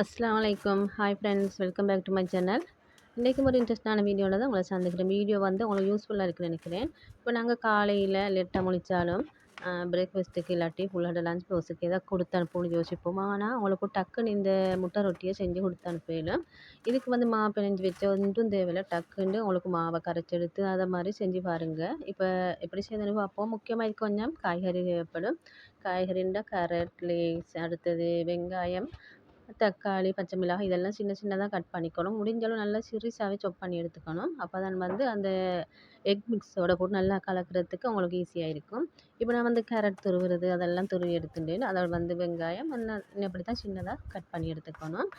அஸ்லாம் வலைக்கம் hi friends welcome back to my channel இன்றைக்கும் ஒரு இன்ட்ரெஸ்டான வீடியோவில் தான் உங்களை சந்திக்கிறேன். வீடியோ வந்து உங்களுக்கு யூஸ்ஃபுல்லாக இருக்குன்னு நினைக்கிறேன். இப்போ நாங்கள் காலையில் லேட்டாக முழிச்சாலும் பிரேக்ஃபாஸ்ட்டுக்கு இல்லாட்டி ஃபுல்லாக லஞ்ச் பாக்ஸுக்கு எதாவது கொடுத்து அனுப்பணும்னு யோசிப்போம். ஆனால் உங்களுக்கு டக்குன்னு இந்த முட்டை ரொட்டியை செஞ்சு கொடுத்து அனுப்பிடும் இதுக்கு வந்து மாவு பிணைஞ்சு வச்ச ஒன்றும் தேவையில்லை. டக்குன்னு உங்களுக்கு மாவை கரைச்சி எடுத்து அதை மாதிரி செஞ்சு பாருங்கள் இப்போ எப்படி செய்யணும் பார்ப்போம். முக்கியமாக கொஞ்சம் காய்கறி தேவைப்படும். காய்கறின்னா கேரட் லீஸ் அடுத்தது வெங்காயம் தக்காளி பச்சை மிளகாய் இதெல்லாம் சின்ன சின்னதாக கட் பண்ணிக்கணும். முடிஞ்சளவு நல்லா சிறுசாகவே சாப் பண்ணி எடுத்துக்கணும். அப்போ தான் வந்து அந்த எக் மிக்ஸோட போட்டு நல்லா கலக்கிறதுக்கு உங்களுக்கு ஈஸியாக இருக்கும் இப்போ நான் வந்து கேரட் துருவுறது அதெல்லாம் துருவி எடுத்துட்டேன். அதோட வந்து வெங்காயம் இப்படி தான் சின்னதாக கட் பண்ணி எடுத்துக்கணும்.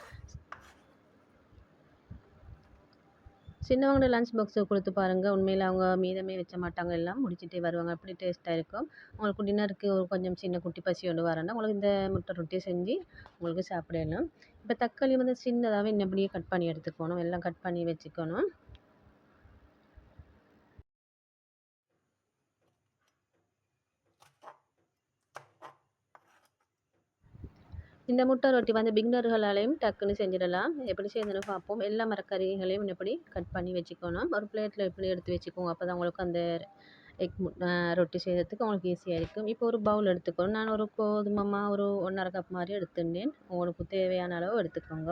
சின்னவங்களோட லன்ச் பாக்ஸை கொடுத்து பாருங்கள் உண்மையில் அவங்க மீதமே வச்ச மாட்டாங்க. எல்லாம் முடிச்சுட்டே வருவாங்க. அப்படி டேஸ்ட்டாக இருக்கும். உங்களுக்கு டின்னருக்கு ஒரு கொஞ்சம் சின்ன குட்டி பசி ஒன்று வரேன்னா உங்களுக்கு இந்த முட்டை ரொட்டியை செஞ்சு உங்களுக்கு சாப்பிடலாம். இப்போ தக்காளி வந்து சின்னதாகவே இன்னபடியே கட் பண்ணி எடுத்துக்கணும். எல்லாம் கட் பண்ணி வச்சுக்கணும். இந்த முட்டை ரொட்டி வந்து பிக்னர்களாலையும் டக்குன்னு செஞ்சிடலாம். எப்படி செய்யணும்னு பார்ப்போம். எல்லா மரக்கறிகளையும் எப்படி கட் பண்ணி வச்சுக்கணும். ஒரு பிளேட்டில் எப்படி எடுத்து வச்சுக்கோங்க. அப்போ தான் உங்களுக்கு அந்த எக் ரொட்டி செய்கிறதுக்கு உங்களுக்கு ஈஸியாக இருக்கும். இப்போ ஒரு பவுல் எடுத்துக்கணும். நான் ஒரு கோதுமமாக ஒரு ஒன்றரை கப் மாதிரி எடுத்துட்டேன் உங்களுக்கு தேவையான அளவு எடுத்துக்கோங்க.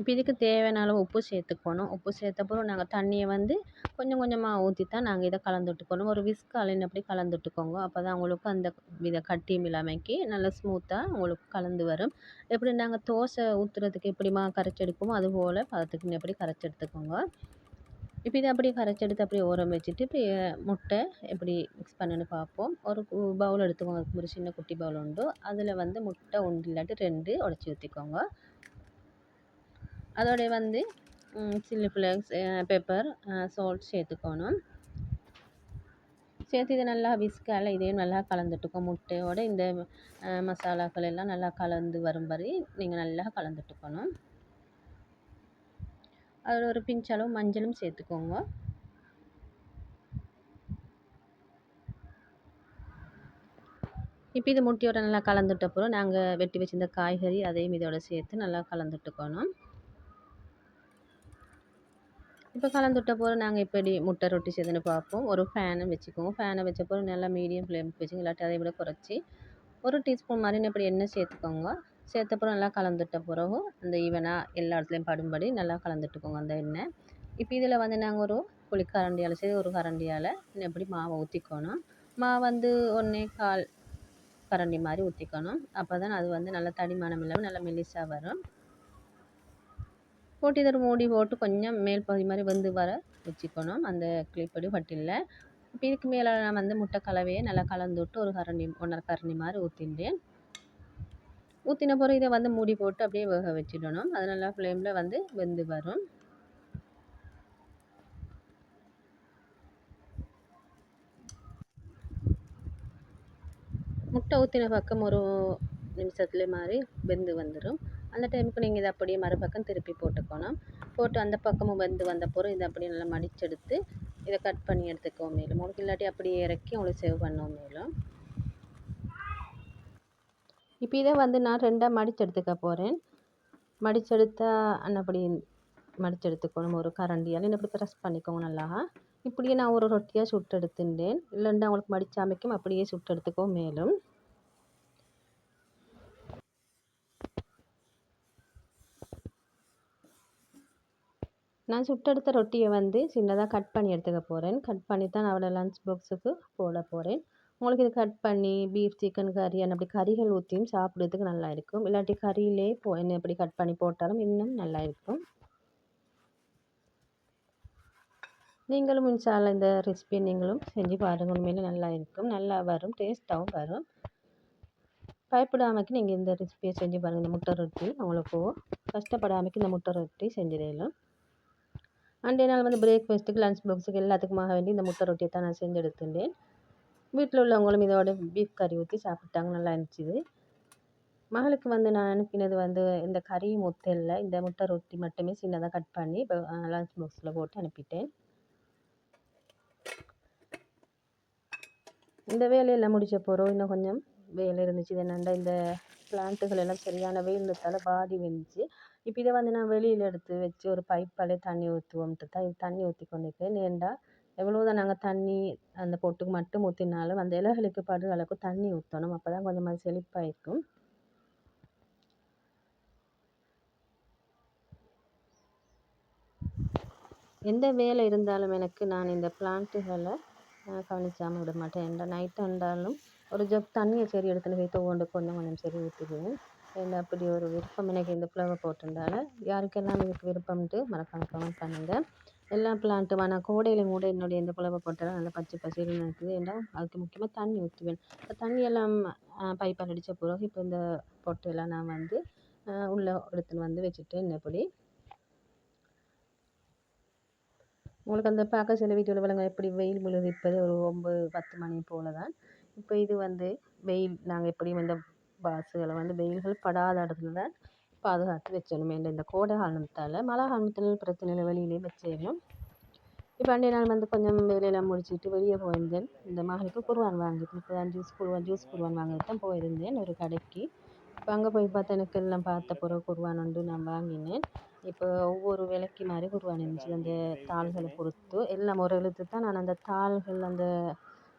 இப்போ இதுக்கு தேவையான அளவு உப்பு சேர்த்துக்கணும். உப்பு சேர்த்தப்பறம் நாங்கள் தண்ணியை வந்து கொஞ்சம் கொஞ்சமாக ஊற்றி தான் நாங்கள் இதை கலந்துட்டுக்கணும் ஒரு விஸ்காலின் அப்படி கலந்துட்டுக்கோங்க அப்போ தான் உங்களுக்கு அந்த வித கட்டியும் இல்லாமைக்கு நல்லா ஸ்மூத்தாக உங்களுக்கு கலந்து வரும். எப்படி நாங்கள் தோசை ஊற்றுறதுக்கு எப்படிமா கரைச்சி எடுப்போமோ அதுபோல் பதத்துக்கு எப்படி கரைச்சி எடுத்துக்கோங்க. இப்போ இதை அப்படியே கரைச்சி எடுத்து அப்படியே ஓரம் வச்சுட்டு இப்போ முட்டை எப்படி மிக்ஸ் பண்ணுன்னு பார்ப்போம். ஒரு பவுல் எடுத்துக்கோங்க. ஒரு சின்ன குட்டி பவுல் உண்டு. அதில் வந்து முட்டை ஒன்று இல்லாட்டி ரெண்டு உடச்சி ஊற்றிக்கோங்க அதோடைய வந்து சில்லி ஃப்ளேக்ஸ் பெப்பர் சால்ட் சேர்த்துக்கணும். சேர்த்து இதை நல்லா விஸ்கால் இதையும் நல்லா கலந்துட்டுக்கோ முட்டையோட இந்த மசாலாக்கள் எல்லாம் நல்லா கலந்து வரும் வரை நீங்கள் நல்லா கலந்துட்டுக்கணும். அதில் ஒரு பிஞ்ச் அளவு மஞ்சளும் சேர்த்துக்கோங்க. இப்போ இது முட்டையோட நல்லா கலந்துட்ட அப்புறம் நாங்கள் வெட்டி வச்சிருந்த காய்கறி அதையும் இதோட சேர்த்து நல்லா கலந்துட்டுக்கணும். இப்போ கலந்துட்ட பிறகு நாங்கள் இப்படி முட்டை ரொட்டி செய்துன்னு பார்ப்போம் ஒரு ஃபேனை வச்சுக்குவோம். ஃபேனை வச்ச பிறகு நல்லா மீடியம் ஃப்ளேமுக்கு வச்சுங்க இல்லாட்டி அதை விட குறைச்சி ஒரு டீஸ்பூன் மாதிரி இப்படி எண்ணெய் சேர்த்துக்கோங்க. சேர்த்தப்பறம் நல்லா கலந்துட்ட பிறகு அந்த ஈவனாக எல்லா இடத்துலையும் படும்படி நல்லா கலந்துட்டுக்கோங்க அந்த எண்ணெய். இப்போ இதில் வந்து நாங்கள் ஒரு புளிக்கரண்டியால் சரி ஒரு கரண்டியால் எப்படி மாவை ஊற்றிக்கணும் மாவு வந்து ஒன்றே கால் கரண்டி மாதிரி ஊற்றிக்கணும் அப்போ தான் அது வந்து நல்லா தடிமானம் இல்லாமல் நல்லா மெல்லிசாக வரும். போட்டு இதை மூடி போட்டு கொஞ்சம் மேல் பகுதி மாதிரி வெந்து வர வச்சுக்கணும். அந்த கிளிப்படி வட்டிலில் இப்போ இதுக்கு மேலே நான் வந்து முட்டை கலவையை நல்லா கலந்து விட்டு ஒரு கரண்டி ஒன்றரை கரண்டி மாதிரி ஊற்றிட்டேன் ஊற்றின பிறகு இதை வந்து மூடி போட்டு அப்படியே வேக வச்சிடணும். அது நல்லா ஃப்ளேமில் வந்து வெந்து வரும். முட்டை ஊற்றின பக்கம் ஒரு நிமிஷத்துல மாதிரி வெந்து வந்துடும் அந்த டைமுக்கு நீங்கள் இதை அப்படியே மறுபக்கம் திருப்பி போட்டுக்கணும். போட்டு அந்த பக்கமும் வந்து வந்த பிறகு இதை அப்படியே நல்லா மடிச்செடுத்து இதை கட் பண்ணி எடுத்துக்கோ மேலும். உங்களுக்கு இல்லாட்டி அப்படியே இறக்கி உங்களுக்கு சேவ் பண்ணோம் மேலும். இப்போ இதை வந்து நான் ரெண்டாக மடித்து எடுத்துக்க போகிறேன் மடிச்செடுத்தா அப்படி மடிச்செடுத்துக்கணும். ஒரு கரண்டியால். இப்படி ப்ரெஸ் பண்ணிக்கோங்க நல்லா. இப்படியே நான் ஒரு ரொட்டியாக சுட்டு எடுத்துட்டேன். இல்லைன்னா உங்களுக்கு மடிச்சாமைக்கும் அமைக்கும் அப்படியே சுட்டு எடுத்துக்கோ மேலும். நான் சுட்டெடுத்த ரொட்டியை வந்து சின்னதாக கட் பண்ணி எடுத்துக்க போகிறேன் கட் பண்ணி தான் அவளை லஞ்ச் பாக்ஸுக்கு போட போகிறேன் உங்களுக்கு இது கட் பண்ணி பீஃப் சிக்கன் கறி அந்த அப்படி கறிகள் ஊற்றியும் சாப்பிட்றதுக்கு நல்லா இருக்கும். இல்லாட்டி கறியிலே போ என்ன எப்படி கட் பண்ணி போட்டாலும் இன்னும் நல்லா இருக்கும். நீங்களும் இன்ஷால்ல இந்த ரெசிபியை நீங்களும் செஞ்சு பாருங்கள் உண்மையிலே நல்லா இருக்கும். நல்லா வரும். டேஸ்ட்டாகவும் வரும். பயப்படாமக்கு நீங்கள் இந்த ரெசிபியை செஞ்சு பாருங்கள் இந்த முட்டை ரொட்டி உங்களுக்கு கஷ்டப்படாமக்கு இந்த முட்டை ரொட்டி செஞ்சிடலாம். அன்றைய நாள் வந்து பிரேக்ஃபாஸ்ட்டுக்கு லஞ்ச் பாக்ஸுக்கு எல்லாத்துக்குமாக வேண்டி இந்த முட்டை ரொட்டியை தான் நான் செஞ்சு எடுத்துட்டேன் வீட்டில் உள்ளவங்களும் இதோட பீஃப் கறி ஊற்றி சாப்பிட்டாங்க நல்லா இருந்துச்சு. மகளுக்கு வந்து நான் அனுப்பினது வந்து இந்த கறி முத்தையில் இந்த முட்டை ரொட்டி மட்டுமே சின்னதாக கட் பண்ணி இப்போ லஞ்ச் பாக்ஸில் போட்டு அனுப்பிட்டேன். இந்த வேலையெல்லாம் முடிச்ச போகிறோம் இன்னும் கொஞ்சம் வேலை இருந்துச்சு. இது இந்த பிளான்ட்டுகள் எல்லாம் சரியான வெயில்னத்தால் வாடி வந்துச்சு. இப்போ இதை வந்து நான் வெளியில் எடுத்து வச்சு ஒரு பைப்பாலே தண்ணி ஊற்றுவோம்ட்டு தான் இது தண்ணி ஊற்றி கொண்டு கொண்டிருக்கேன். ஏன்டா எவ்வளோதான் நாங்கள் தண்ணி அந்த பொட்டுக்கு மட்டும் ஊற்றினாலும் அந்த இலைகளுக்கு படுற அளவுக்கு தண்ணி ஊற்றணும் அப்போ தான் கொஞ்சம் அது செழிப்பாக இருக்கும் எந்த வேலை இருந்தாலும் எனக்கு நான் இந்த பிளான்ட்டுகளை கவனிக்காமல் விட மாட்டேன். எந்த நைட் இருந்தாலும் ஒரு ஜக் தண்ணியை சரி எடுத்துன்னு போய் தோண்டு கொஞ்சம் கொஞ்சம் சரி ஊற்றிக்குவேன் இல்லை அப்படி ஒரு விருப்பம் எனக்கு இந்த ஃப்ளவர் போட்டிருந்தால யாருக்கெல்லாம் இதுக்கு விருப்பம்ட்டு மறக்காம கமெண்ட் பண்ணுங்கள் எல்லா பிளான்ட்டும் ஆனால் கோடையில் கூட என்னுடைய இந்த ஃப்ளவர் போட்டாலும் நல்லா பச்சை பசேல்னு இருக்குது. ஏன்னா அதுக்கு முக்கியமாக தண்ணி ஊற்றுவேன் இப்போ தண்ணி எல்லாம் பைப்பால் அடித்த பிறகு இப்போ இந்த பொட்டையெல்லாம் நான் வந்து உள்ளே எடுத்துன்னு வந்து வச்சுட்டு இன்னபடி உங்களுக்கு அந்த பார்க்க சில வீடியோவில் விளங்க எப்படி வெயில் முழுது இப்போதே ஒரு ஒம்பது பத்து மணி போல் தான் இப்போ இது வந்து வெயில் நாங்கள் எப்படியும் இந்த பாசுகளை வந்து வெயில்கள் படாத இடத்துல தான் பாதுகாத்து வச்சிடணும். இந்த கோடை காலத்தால் மழை காலத்தில் பிரச்சனை இல்லை வெளியிலே வச்சிடணும். இப்போ அன்றைய நாள் வந்து கொஞ்சம் வேலையெல்லாம் முடிச்சுட்டு வெளியே போயிருந்தேன். இந்த மகளுக்கு குருவான் வாங்கிட்டு இப்போ தான் ஜூஸ் குருவான் ஜூஸ் குருவான் வாங்கிட்டு தான் போயிருந்தேன் ஒரு கடைக்கு. இப்போ அங்கே போய் பார்த்தா எனக்கு எல்லாம் பார்த்த பிறகு குருவான் வந்து நான் வாங்கினேன். இப்போ ஒவ்வொரு விலைக்கு மாதிரி குருவான் இருந்துச்சு அந்த தாள்களை பொறுத்து எல்லாம் ஒரு எழுத்து தான். நான் அந்த தாள்கள் அந்த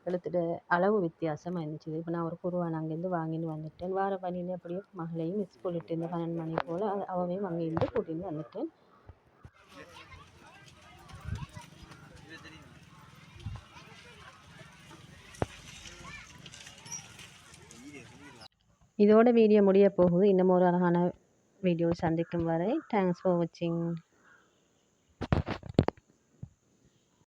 எழுத்துட அளவு வித்தியாசமாக இருந்துச்சு. இப்போ நான் ஒரு குருவான் அங்கேருந்து வாங்கின்னு வந்துட்டேன். வார வழியில் அப்படியே மகளையும் ஸ்கூல் விட்டு இருந்தேன் பன்னெண்டு மணி போல் அவளையும் அங்கேருந்து கூட்டிகிட்டு வந்துட்டேன். இதோட வீடியோ முடிய போகுது. இன்னும் ஒரு அழகான வீடியோ சந்திக்கும் வரை தேங்க்ஸ் ஃபார் வாட்சிங்